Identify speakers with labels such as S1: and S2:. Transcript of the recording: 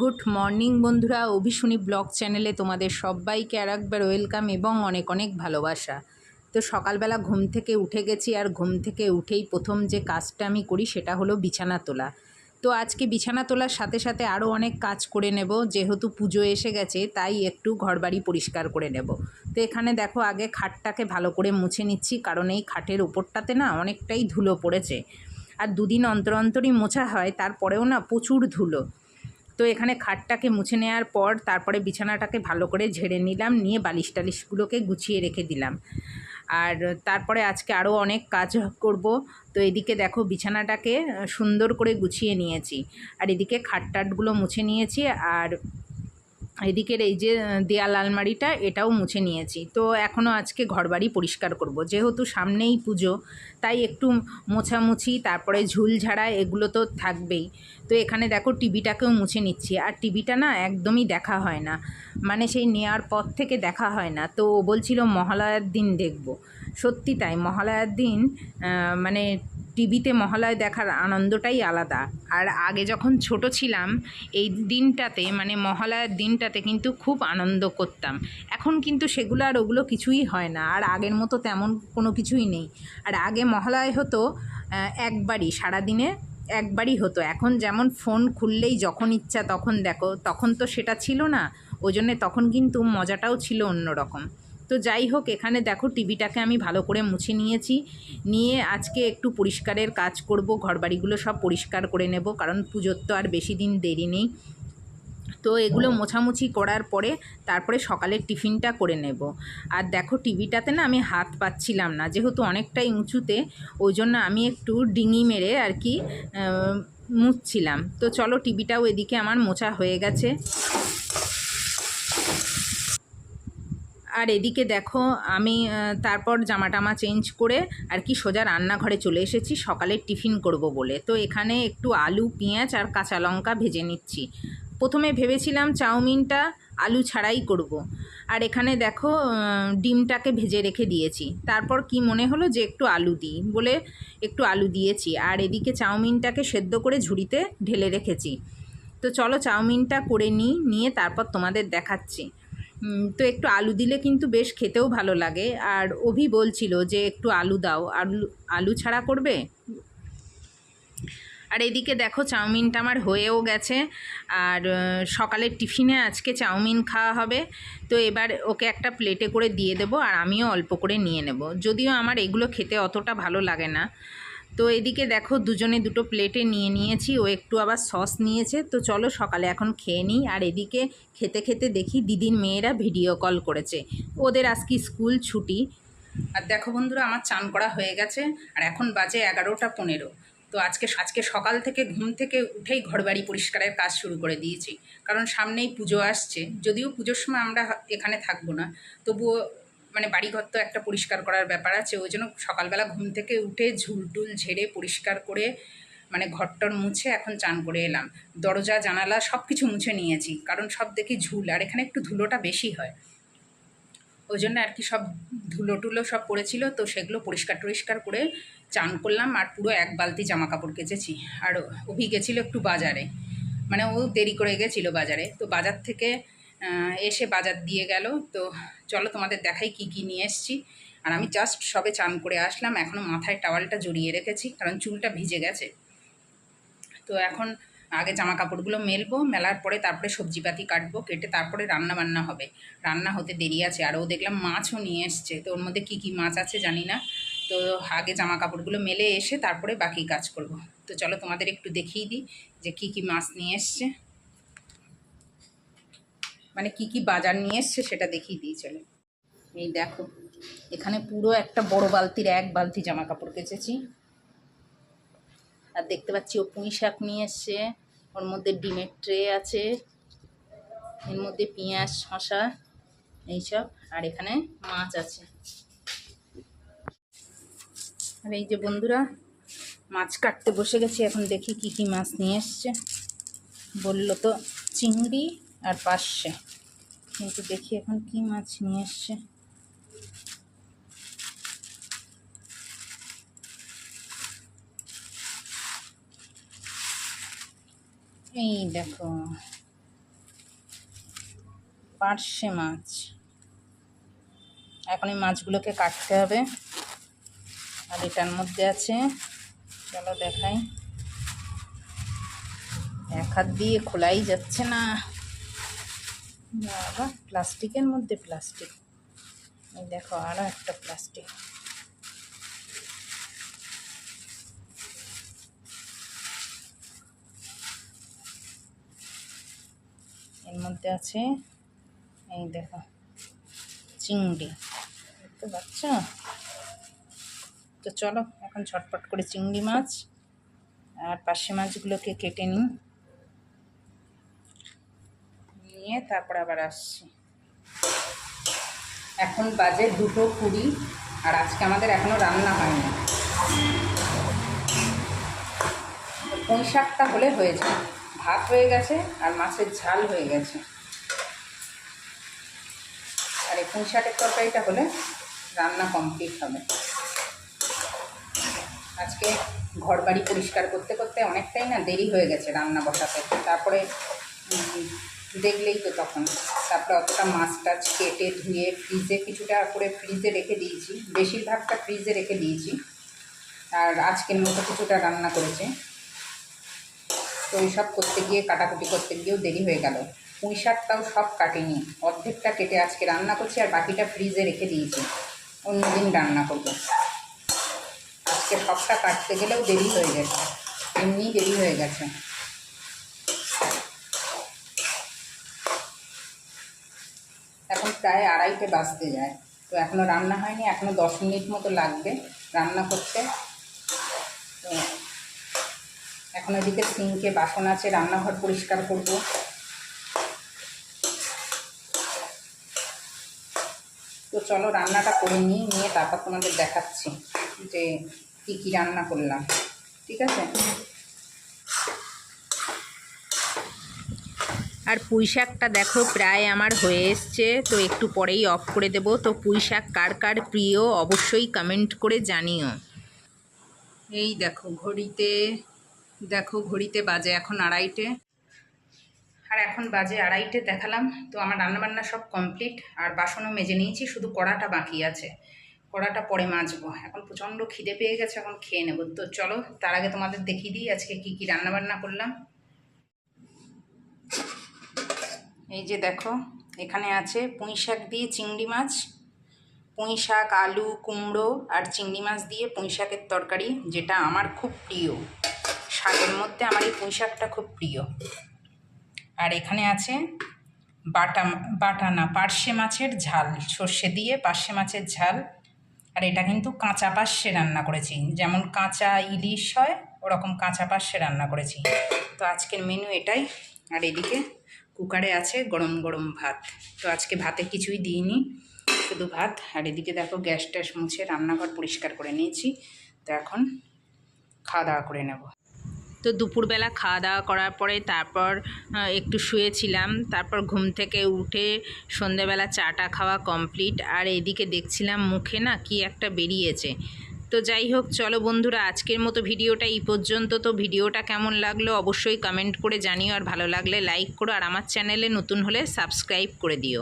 S1: Good morning বন্ধুরা, অভিশুনি blog চ্যানেলে তোমাদের সবাইকে আর একবার ওয়েলকাম এবং অনেক অনেক ভালোবাসা। তো সকালবেলা ঘুম থেকে উঠে গেছি আর ঘুম থেকে উঠেই প্রথম যে কাজটা আমি করি সেটা হলো বিছানা তোলা। তো আজকে বিছানা তোলার সাথে সাথে আরও অনেক কাজ করে নেব, যেহেতু পুজো এসে গেছে, তাই একটু ঘরবাড়ি পরিষ্কার করে নেব। তো এখানে দেখো আগে খাটটাকে ভালো করে মুছে নিচ্ছি, কারণ এই খাটের ওপরটাতে না অনেকটাই ধুলো পড়েছে। আর দুদিন অন্তর অন্তরই মোছা হয়, তারপরেও না প্রচুর ধুলো। তো এখানে খাটটাকে মুছে নেওয়ার পর তারপরে বিছানাটাকে ভালো করে ঝেড়ে নিলাম, নিয়ে বালিশ টালিশগুলোকে গুছিয়ে রেখে দিলাম। আর তারপরে আজকে আরও অনেক কাজ করব। তো এদিকে দেখো বিছানাটাকে সুন্দর করে গুছিয়ে নিয়েছি। আর এদিকে খাট টাটগুলো মুছে নিয়েছি। আর এদিকের এই যে দেয়াল আলমারিটা, এটাও মুছে নিয়েছি। তো এখনও আজকে ঘরবাড়ি পরিষ্কার করব। যেহেতু সামনেই পুজো, তাই একটু মোছামুছি, তারপরে ঝুল ঝাড়া, এগুলো তো থাকবেই। তো এখানে দেখো টিভিটাকেও মুছে নিচ্ছি। আর টিভিটা না একদমই দেখা হয় না। মানে সেই নেওয়ার পর থেকে দেখা হয় না। তো ও বলছিল মহালয়ার দিন দেখব। সত্যি তাই, মহালয়ার দিন মানে টিভিতে মহালয় দেখার আনন্দটাই আলাদা। আর আগে যখন ছোট ছিলাম, এই দিনটাতে মানে মহালয়ার দিনটাতে কিন্তু খুব আনন্দ করতাম। এখন কিন্তু সেগুলো আর ওগুলো কিছুই হয় না। আর আগের মতো তেমন কোনো কিছুই নেই। আর আগে মহালয় হতো একবারই, সারাদিনে একবারই হতো। এখন যেমন ফোন খুললেই যখন ইচ্ছা তখন দেখো, তখন তো সেটা ছিল না। ওই জন্যে তখন কিন্তু মজাটাও ছিল অন্যরকম। তো যাই হোক, এখানে দেখো টিভিটাকে আমি ভালো করে মুছে নিয়েছি। নিয়ে আজকে একটু পরিষ্কারের কাজ করব, ঘরবাড়িগুলো সব পরিষ্কার করে নেব, কারণ পুজোর তো আর বেশি দিন দেরি নেই। তো এগুলো মোছামুছি করার পরে তারপরে সকালের টিফিনটা করে নেব। আর দেখো টিভিটাতে না আমি হাত পাচ্ছিলাম না, যেহেতু অনেকটাই উঁচুতে, ওই জন্য আমি একটু ডিঙি মেরে আর কি মুছছিলাম। তো চলো টিভিটাও এদিকে আমার মোছা হয়ে গেছে। আর এদিকে দেখো, আমি তারপর জামা টামা চেঞ্জ করে আর কি সোজা রান্নাঘরে চলে এসেছি। সকালের টিফিন করব বলে। তো এখানে একটু আলু, পেঁয়াজ আর কাঁচা লঙ্কা ভেজে নিচ্ছি। প্রথমে ভেবেছিলাম চাউমিনটা আলু ছাড়াই করব। আর এখানে দেখো ডিমটাকে ভেজে রেখে দিয়েছি। তারপর কি মনে হলো যে একটু আলু দিই বলে একটু আলু দিয়েছি। আর এদিকে চাউমিনটাকে সেদ্ধ করে ঝুড়িতে ঢেলে রেখেছি। তো চলো চাউমিনটা করে নিই, নিয়ে তারপর তোমাদের দেখাচ্ছি। তো একটু আলু দিলে কিন্তু বেশ খেতেও ভালো লাগে। আর অভি বলছিল যে একটু আলু দাও। আলু আলু ছাড়া করবে? আর এদিকে দেখো চাউমিনটা আমার হয়েও গেছে। আর সকালের টিফিনে আজকে চাউমিন খাওয়া হবে। তো এবার ওকে একটা প্লেটে করে দিয়ে দেবো আর আমিও অল্প করে নিয়ে নেব। যদিও আমার এগুলো খেতে অতটা ভালো লাগে না। তো এদিকে দেখো দুজনে দুটো প্লেটে নিয়ে নিয়েছি, ও একটু আবার সস নিয়েছে। তো চলো সকালে এখন খেয়ে নিই। আর এদিকে খেতে খেতে দেখি দিদির মেয়েরা ভিডিও কল করেছে। ওদের আজকে স্কুল ছুটি। আর দেখো বন্ধুরা, আমার চান করা হয়ে গেছে। আর এখন বাজে এগারোটা পনেরো। তো আজকে আজকে সকাল থেকে ঘুম থেকে উঠেই ঘরবাড়ি পরিষ্কারের কাজ শুরু করে দিয়েছি। কারণ সামনেই পুজো আসছে। যদিও পুজোর সময় আমরা এখানে থাকব না। তবুও মানে বাড়িঘর তো একটা পরিষ্কার করার ব্যাপার আছে, ওই জন্য সকালবেলা ঘুম থেকে উঠে ঝুলটুল ঝেড়ে পরিষ্কার করে মানে ঘরটর মুছে এখন চান করে এলাম। দরজা, জানালা সব কিছু মুছে নিয়েছি, কারণ সব দেখি ঝুল আর এখানে একটু ধুলোটা বেশি হয়। ওই জন্য আর কি সব ধুলো টুলো সব পড়েছিল, তো সেগুলো পরিষ্কার টরিষ্কার করে চান করলাম আর পুরো এক বালতি জামা কাপড় কেচেছি। আর অভি গেছিল একটু বাজারে মানে ও দেরি করে গেছিল বাজারে, তো বাজার থেকে এসে বাজার দিয়ে গেল। তো চলো তোমাদের দেখাই কি কি নিয়ে এসছি। আর আমি জাস্ট সবে চান করে আসলাম এখনও মাথায় টাওয়ালটা জড়িয়ে রেখেছি, কারণ চুলটা ভিজে গেছে। তো এখন আগে জামা কাপড়গুলো মেলবো, মেলার পরে তারপরে সবজিপাতি কাটবো, কেটে তারপরে রান্না বান্না হবে। রান্না হতে দেরি আছে, আর ও দেখলাম মাছও নিয়ে এসছে। তো ওর মধ্যে কী কী মাছ আছে জানি না। তো আগে জামা কাপড়গুলো মেলে এসে তারপরে বাকি কাজ করব। তো চলো তোমাদের একটু দেখিয়ে দিই যে কি কি মাছ নিয়ে এসছে। মানে কি কি বাজার নিয়ে এসছে সেটা দেখিয়ে দিই চলে। এই দেখো, এখানে পুরো একটা বড় বালতির এক বালতি জামা কাপড় কেচেছি। আর দেখতে পাচ্ছি ও পুঁই শাক নিয়ে এসছে, ওর মধ্যে ডিমের ট্রে আছে, এর মধ্যে পেঁয়াজ শশা এইসব, আর এখানে মাছ আছে। আর এই যে বন্ধুরা, মাছ কাটতে বসে গেছি, এখন দেখি কি কি মাছ নিয়ে এসছে। বলল তো চিংড়ি আর পাশে। কিন্তু দেখি এখন কি মাছ নিয়ে এসছে। এই দেখো। পার্শে মাছ। এখন এই মাছগুলোকে কাটতে হবে। আর এটার মধ্যে আছে, চলো দেখাই। এক হাত দিয়ে খোলাই যাচ্ছে না। বাবা, প্লাস্টিকের মধ্যে প্লাস্টিক। দেখো আরও একটা প্লাস্টিক। এর মধ্যে আছে, এই দেখো, চিংড়ি। দেখতে পাচ্ছ? তো চলো, এখন ছটপট করে চিংড়ি মাছ আর পার্শে মাছগুলোকে কেটে নিই। নিয়ে তারপর আবার আসছি। এখন বাজে দুটো কুড়ি আর আজকে আমাদের এখনও রান্না হয়নি। পুঁই শাকটা হলে হয়ে যায় ভাত হয়ে গেছে আর মাছের ঝাল হয়ে গেছে। আর এই পুঁই শাকের তরকারিটা হলে রান্না কমপ্লিট হবে। আজকে ঘর বাড়ি পরিষ্কার করতে করতে অনেকটাই না দেরি হয়ে গেছে রান্না বসাতে। তারপরে দেখলেই তো তখন। তারপরে অতটা মাছ টাছ কেটে ধুয়ে ফ্রিজে কিছুটা করে ফ্রিজে রেখে দিয়েছি। বেশিরভাগটা ফ্রিজে রেখে দিয়েছি। আর আজকের মতো কিছুটা রান্না করেছে। তো এইসব করতে গিয়ে, কাটাকুটি করতে গিয়েও দেরি হয়ে গেল। পুঁই শাকটাও সব কাটিনি। অর্ধেকটা কেটে আজকে রান্না করছি আর বাকিটা ফ্রিজে রেখে দিয়েছি। অন্যদিন রান্না করব। আজকে সবটা কাটতে গেলেও দেরি হয়ে গেছে। এমনি দেরি হয়ে গেছে এখন প্রায় আড়াইটে বাজতে যায়। তো এখনও রান্না হয়নি এখনও দশ মিনিট মতো লাগবে রান্না করতে। তো এখন এদিকে সিঙ্কে বাসন আছে, রান্নাঘর পরিষ্কার করব। তো চলো রান্নাটা করে নিই, নিয়ে তারপর তোমাদের দেখাচ্ছি যে কী কী রান্না করলাম। ঠিক আছে? আর পুঁই শাকটা দেখো প্রায় আমার হয়ে এসছে, তো একটু পরেই অফ করে দেব। তো পুঁই শাক কার কার প্রিয় অবশ্যই কমেন্ট করে জানিও। এই দেখো ঘড়িতে দেখো ঘড়িতে বাজে এখন আড়াইটে। আর এখন বাজে আড়াইটে দেখালাম, তো আমার রান্নাবান্না সব কমপ্লিট আর বাসনও মেজে নিয়েছি, শুধু কড়াটা বাকি আছে। কড়াটা পরে মাজবো। এখন প্রচণ্ড খিদে পেয়ে গেছে, এখন খেয়ে নেব। তো চলো, তার আগে তোমাদের দেখিয়ে দিই আজকে কি কি রান্নাবান্না করলাম। এই যে দেখো, এখানে আছে পুঁই শাক দিয়ে চিংড়ি মাছ, পুঁই শাক, আলু, কুমড়ো আর চিংড়ি মাছ দিয়ে পুঁই শাকের তরকারি, যেটা আমার খুব প্রিয়। শাকের মধ্যে আমার এই পুঁই শাকটা খুব প্রিয়। আর এখানে আছে বাটা বাটা না, পার্শে মাছের ঝাল, সর্ষে দিয়ে পার্শে মাছের ঝাল। আর এটা কিন্তু কাঁচা পার্শে রান্না করেছি, যেমন কাঁচা ইলিশ হয়, ওরকম কাঁচা পার্শে রান্না করেছি। তো আজকের মেনু এটাই। আর এদিকে কুকারে আছে গরম গরম ভাত। তো আজকে ভাতে কিছুই দিইনি, শুধু ভাত। আর এদিকে দেখো গ্যাস ট্যাস মুছে রান্নাঘর পরিষ্কার করে নিয়েছি। তো এখন খাওয়া দাওয়া করে নেব। তো দুপুরবেলা খাওয়া দাওয়া করার পরে তারপর একটু শুয়েছিলাম। তারপর ঘুম থেকে উঠে সন্ধেবেলা চাটা খাওয়া কমপ্লিট। আর এদিকে দেখছিলাম মুখে না কি একটা বেরিয়েছে। তো যাই হোক, চলো বন্ধুরা, আজকের মতো ভিডিওটা এই পর্যন্ত। তো ভিডিওটা কেমন লাগল অবশ্যই কমেন্ট করে জানিও, আর ভালো লাগলে লাইক করো, আর আমার চ্যানেলে নতুন হলে সাবস্ক্রাইব করে দিও।